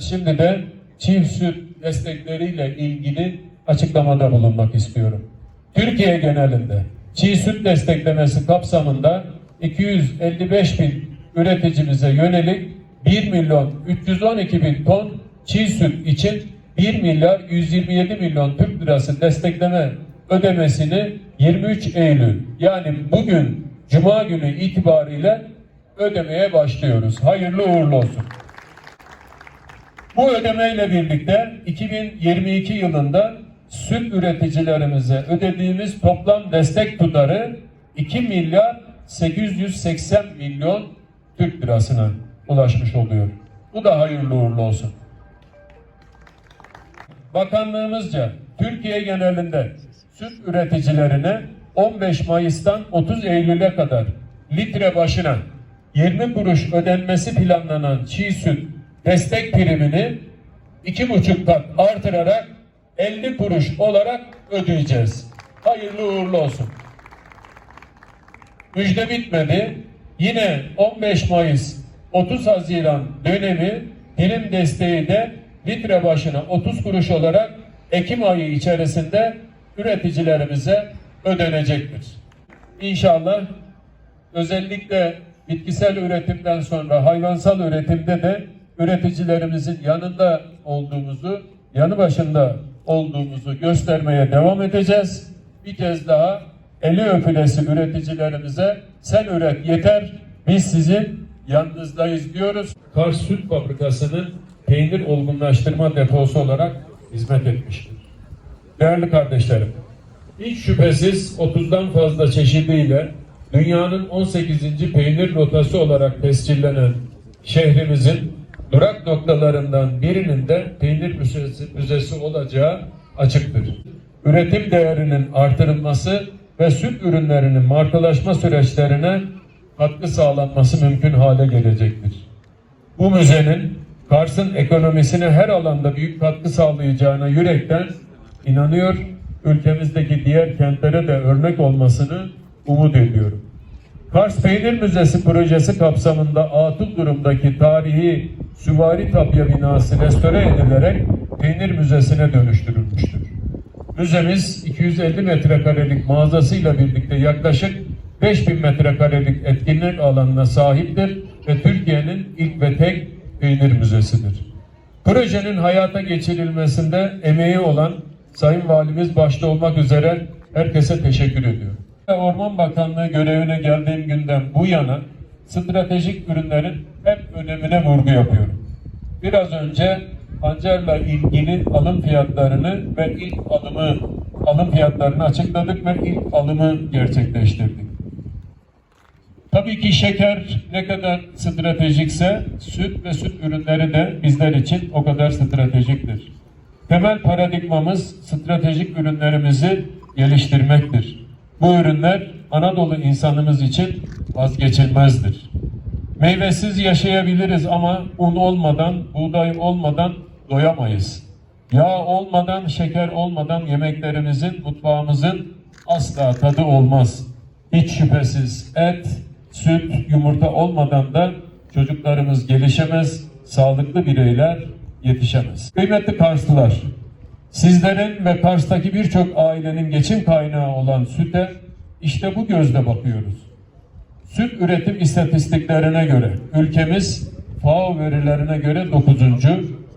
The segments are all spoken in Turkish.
Şimdi de çift süt destekleriyle ilgili açıklamada bulunmak istiyorum. Türkiye genelinde çiğ süt desteklemesi kapsamında 255 bin üreticimize yönelik 1 milyon 312 bin ton çiğ süt için 1 milyar 127 milyon Türk lirası destekleme ödemesini 23 Eylül yani bugün Cuma günü itibariyle ödemeye başlıyoruz. Hayırlı uğurlu olsun. Bu ödemeyle birlikte 2022 yılında süt üreticilerimize ödediğimiz toplam destek tutarı 2 milyar 880 milyon Türk lirasına ulaşmış oluyor. Bu da hayırlı uğurlu olsun. Bakanlığımızca Türkiye genelinde süt üreticilerine 15 Mayıs'tan 30 Eylül'e kadar litre başına 20 kuruş ödenmesi planlanan çiğ süt destek primini iki buçuk kat artırarak 50 kuruş olarak ödeyeceğiz. Hayırlı uğurlu olsun. Müjde bitmedi. Yine 15 Mayıs 30 Haziran dönemi prim desteği de litre başına 30 kuruş olarak Ekim ayı içerisinde üreticilerimize ödenecektir. İnşallah özellikle bitkisel üretimden sonra hayvansal üretimde de üreticilerimizin yanında olduğumuzu, yanı başında olduğumuzu göstermeye devam edeceğiz. Bir kez daha eli öpülesi üreticilerimize sen üret yeter, biz sizin yanınızdayız diyoruz. Kars Süt Fabrikası'nın peynir olgunlaştırma deposu olarak hizmet etmiştir. Değerli kardeşlerim, hiç şüphesiz 30'dan fazla çeşidiyle dünyanın 18. peynir rotası olarak tescillenen şehrimizin durak noktalarından birinin de peynir müzesi, müzesi olacağı açıktır. Üretim değerinin artırılması ve süt ürünlerinin markalaşma süreçlerine katkı sağlanması mümkün hale gelecektir. Bu müzenin Kars'ın ekonomisine her alanda büyük katkı sağlayacağına yürekten inanıyor, ülkemizdeki diğer kentlere de örnek olmasını umut ediyorum. Kars Peynir Müzesi projesi kapsamında atıl durumdaki tarihi Süvari Tapya binası restore edilerek Peynir Müzesi'ne dönüştürülmüştür. Müzemiz 250 metrekarelik mağazasıyla birlikte yaklaşık 5000 metrekarelik etkinlik alanına sahiptir ve Türkiye'nin ilk ve tek peynir müzesidir. Projenin hayata geçirilmesinde emeği olan Sayın Valimiz başta olmak üzere herkese teşekkür ediyorum. Orman Bakanlığı görevine geldiğim günden bu yana stratejik ürünlerin hep önemine vurgu yapıyorum. Biraz önce pancarla ilgili alım fiyatlarını ve ilk alımı alım fiyatlarını açıkladık ve ilk alımı gerçekleştirdik. Tabii ki şeker ne kadar stratejikse süt ve süt ürünleri de bizler için o kadar stratejiktir. Temel paradigmamız stratejik ürünlerimizi geliştirmektir. Bu ürünler Anadolu insanımız için vazgeçilmezdir. Meyvesiz yaşayabiliriz ama un olmadan, buğday olmadan doyamayız. Yağ olmadan, şeker olmadan yemeklerimizin, mutfağımızın asla tadı olmaz. Hiç şüphesiz et, süt, yumurta olmadan da çocuklarımız gelişemez, sağlıklı bireyler yetişemez. Kıymetli Karslılar, sizlerin ve Kars'taki birçok ailenin geçim kaynağı olan süte işte bu gözle bakıyoruz. Süt üretim istatistiklerine göre ülkemiz FAO verilerine göre 9.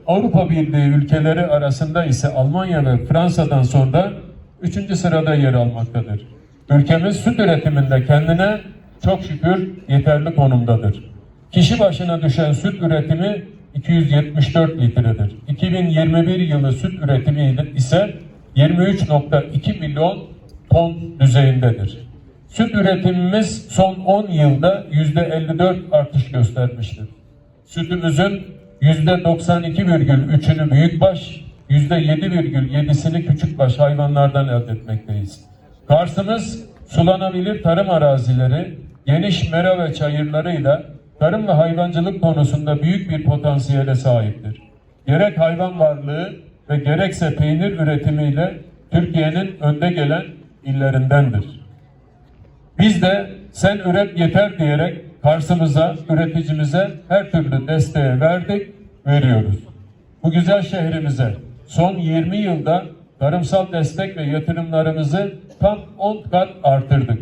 Avrupa Birliği ülkeleri arasında ise Almanya ve Fransa'dan sonra 3. sırada yer almaktadır. Ülkemiz süt üretiminde kendine çok şükür yeterli konumdadır. Kişi başına düşen süt üretimi 274 litredir. 2021 yılı süt üretimi ise 23.2 milyon ton düzeyindedir. Süt üretimimiz son 10 yılda %54 artış göstermiştir. Sütümüzün %92,3'ünü büyükbaş, %7,7'sini küçükbaş hayvanlardan elde etmekteyiz. Kars'ımız sulanabilir tarım arazileri, geniş mera ve çayırlarıyla tarım ve hayvancılık konusunda büyük bir potansiyele sahiptir. Gerek hayvan varlığı ve gerekse peynir üretimiyle Türkiye'nin önde gelen illerindendir. Biz de sen üret yeter diyerek Kars'ımıza, üreticimize her türlü desteği verdik, veriyoruz. Bu güzel şehrimize son 20 yılda tarımsal destek ve yatırımlarımızı tam 10 kat artırdık.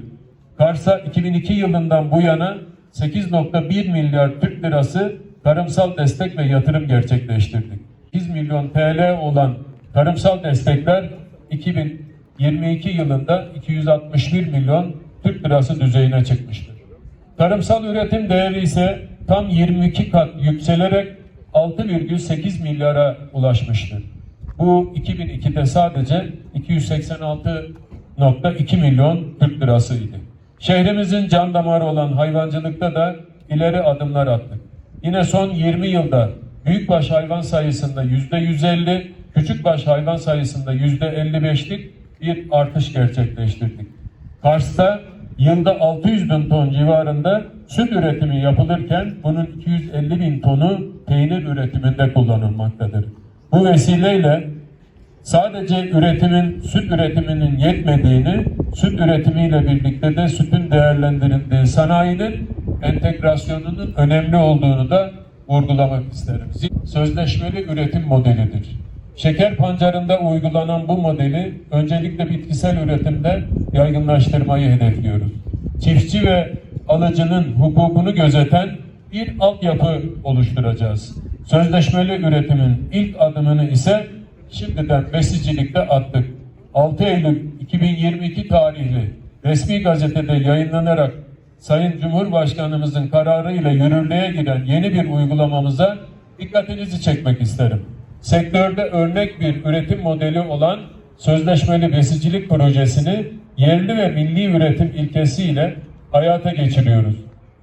Kars'a 2002 yılından bu yana 8.1 milyar Türk lirası tarımsal destek ve yatırım gerçekleştirdik. 8 milyon TL olan tarımsal destekler 2022 yılında 261 milyon Türk lirası düzeyine çıkmıştır. Tarımsal üretim değeri ise tam 22 kat yükselerek 6,8 milyara ulaşmıştır. Bu 2002'de sadece 286.2 milyon Türk lirasıydı. Şehrimizin can damarı olan hayvancılıkta da ileri adımlar attık. Yine son 20 yılda büyükbaş hayvan sayısında yüzde 150, küçükbaş hayvan sayısında yüzde 55'lik bir artış gerçekleştirdik. Kars'ta yılda 600 bin ton civarında süt üretimi yapılırken bunun 250 bin tonu peynir üretiminde kullanılmaktadır. Bu vesileyle sadece üretimin, süt üretiminin yetmediğini, süt üretimiyle birlikte de sütün değerlendirildiği sanayinin entegrasyonunun önemli olduğunu da vurgulamak isterim. Sözleşmeli üretim modelidir. Şeker pancarında uygulanan bu modeli öncelikle bitkisel üretimde yaygınlaştırmayı hedefliyoruz. Çiftçi ve alıcının hukukunu gözeten bir altyapı oluşturacağız. Sözleşmeli üretimin ilk adımını ise şimdiden besicilikte attık. 6 Eylül 2022 tarihli resmi gazetede yayınlanarak Sayın Cumhurbaşkanımızın kararıyla yürürlüğe giren yeni bir uygulamamıza dikkatinizi çekmek isterim. Sektörde örnek bir üretim modeli olan sözleşmeli besicilik projesini yerli ve milli üretim ilkesiyle hayata geçiriyoruz.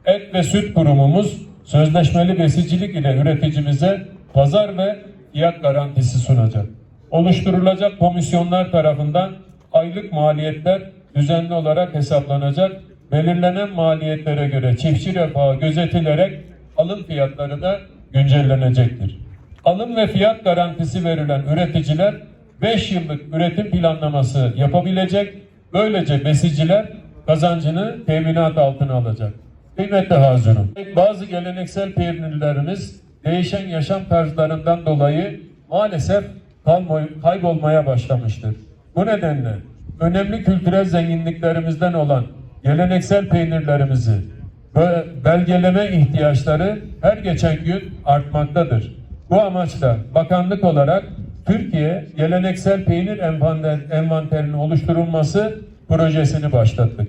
Et ve süt kurumumuz sözleşmeli besicilik ile üreticimize pazar ve fiyat garantisi sunacak. Oluşturulacak komisyonlar tarafından aylık maliyetler düzenli olarak hesaplanacak. Belirlenen maliyetlere göre çiftçi refahı gözetilerek alım fiyatları da güncellenecektir. Alım ve fiyat garantisi verilen üreticiler 5 yıllık üretim planlaması yapabilecek. Böylece besiciler kazancını teminat altına alacak. Kıymetli hazırım. Bazı geleneksel peynirlerimiz değişen yaşam tarzlarından dolayı maalesef kaybolmaya başlamıştır. Bu nedenle önemli kültürel zenginliklerimizden olan geleneksel peynirlerimizi ve belgeleme ihtiyaçları her geçen gün artmaktadır. Bu amaçla bakanlık olarak Türkiye geleneksel peynir envanter- envanterinin oluşturulması projesini başlattık.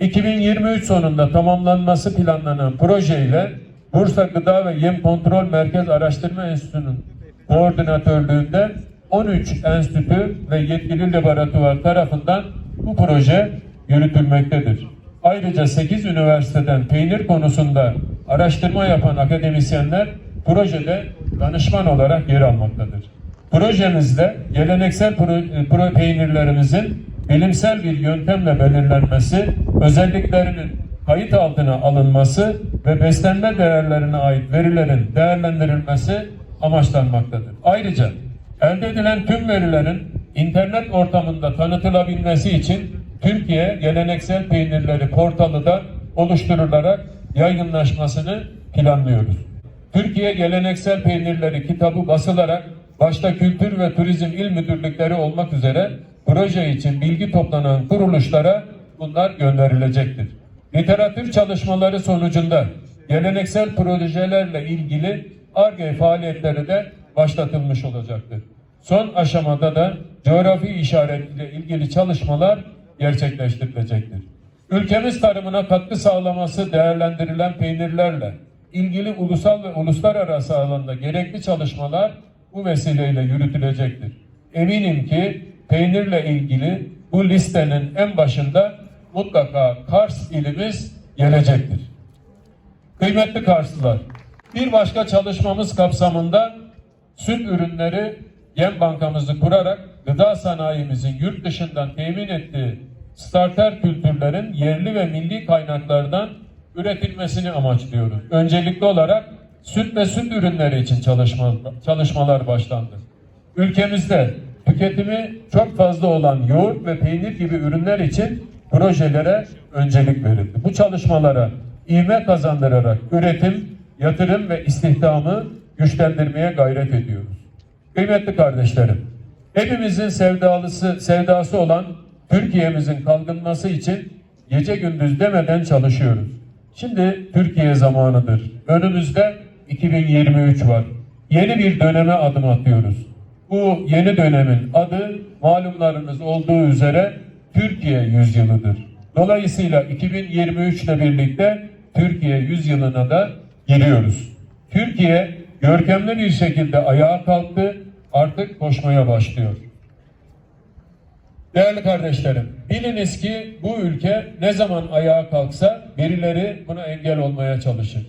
2023 sonunda tamamlanması planlanan projeyle Bursa Gıda ve Yem Kontrol Merkez Araştırma Enstitüsü'nün koordinatörlüğünde 13 enstitü ve yetkili laboratuvar tarafından bu proje yürütülmektedir. Ayrıca 8 üniversiteden peynir konusunda araştırma yapan akademisyenler projede danışman olarak yer almaktadır. Projemizde geleneksel pro- pro- peynirlerimizin bilimsel bir yöntemle belirlenmesi, özelliklerinin kayıt altına alınması ve beslenme değerlerine ait verilerin değerlendirilmesi amaçlanmaktadır. Ayrıca elde edilen tüm verilerin internet ortamında tanıtılabilmesi için Türkiye Geleneksel Peynirleri portalı da oluşturularak yaygınlaşmasını planlıyoruz. Türkiye Geleneksel Peynirleri kitabı basılarak başta Kültür ve Turizm İl Müdürlükleri olmak üzere proje için bilgi toplanan kuruluşlara bunlar gönderilecektir. Literatür çalışmaları sonucunda geleneksel projelerle ilgili ARGE faaliyetleri de başlatılmış olacaktır. Son aşamada da coğrafi işaretle ilgili çalışmalar gerçekleştirilecektir. Ülkemiz tarımına katkı sağlaması değerlendirilen peynirlerle ilgili ulusal ve uluslararası alanda gerekli çalışmalar bu vesileyle yürütülecektir. Eminim ki peynirle ilgili bu listenin en başında mutlaka Kars ilimiz gelecektir. Kıymetli Karslılar, bir başka çalışmamız kapsamında süt ürünleri yem bankamızı kurarak gıda sanayimizin yurt dışından temin ettiği starter kültürlerin yerli ve milli kaynaklardan üretilmesini amaçlıyoruz. Öncelikli olarak süt ve süt ürünleri için çalışma, çalışmalar başlandı. Ülkemizde tüketimi çok fazla olan yoğurt ve peynir gibi ürünler için projelere öncelik verildi. Bu çalışmalara ivme kazandırarak üretim, yatırım ve istihdamı güçlendirmeye gayret ediyoruz. Kıymetli kardeşlerim, hepimizin sevdalısı, sevdası olan Türkiye'mizin kalkınması için gece gündüz demeden çalışıyoruz. Şimdi Türkiye zamanıdır. Önümüzde 2023 var. Yeni bir döneme adım atıyoruz. Bu yeni dönemin adı malumlarınız olduğu üzere Türkiye yüzyılıdır. Dolayısıyla 2023 ile birlikte Türkiye yüzyılına da giriyoruz. Türkiye görkemli bir şekilde ayağa kalktı, artık koşmaya başlıyor. Değerli kardeşlerim, biliniz ki bu ülke ne zaman ayağa kalksa birileri buna engel olmaya çalışır.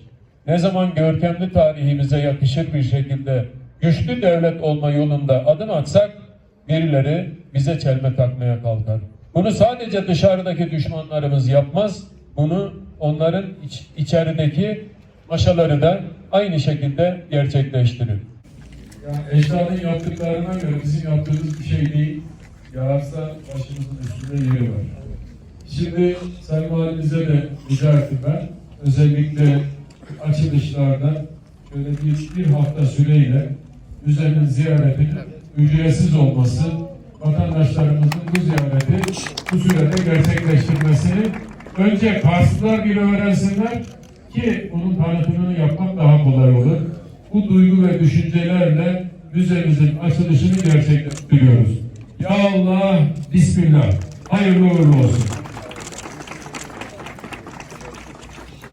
Ne zaman görkemli tarihimize yakışır bir şekilde güçlü devlet olma yolunda adım atsak birileri bize çelme takmaya kalkar. Bunu sadece dışarıdaki düşmanlarımız yapmaz, bunu onların iç, içerideki maşaları da aynı şekilde gerçekleştirir. Yani ecdadın yaptıklarına göre bizim yaptığımız bir şey değil. Yağarsa başımızın üstünde yeri var. Şimdi Sayın Valimize de rica ettim ben. Özellikle açılışlarda şöyle bir, bir hafta süreyle müzenin ziyaretinin ücretsiz olması, vatandaşlarımızın bu ziyareti bu sürede gerçekleştirmesini önce Karslılar bile öğrensinler ki bunun tanıtımını yapmak daha kolay olur. Bu duygu ve düşüncelerle müzemizin açılışını gerçekleştiriyoruz. Ya Allah, Bismillah. Hayırlı uğurlu olsun.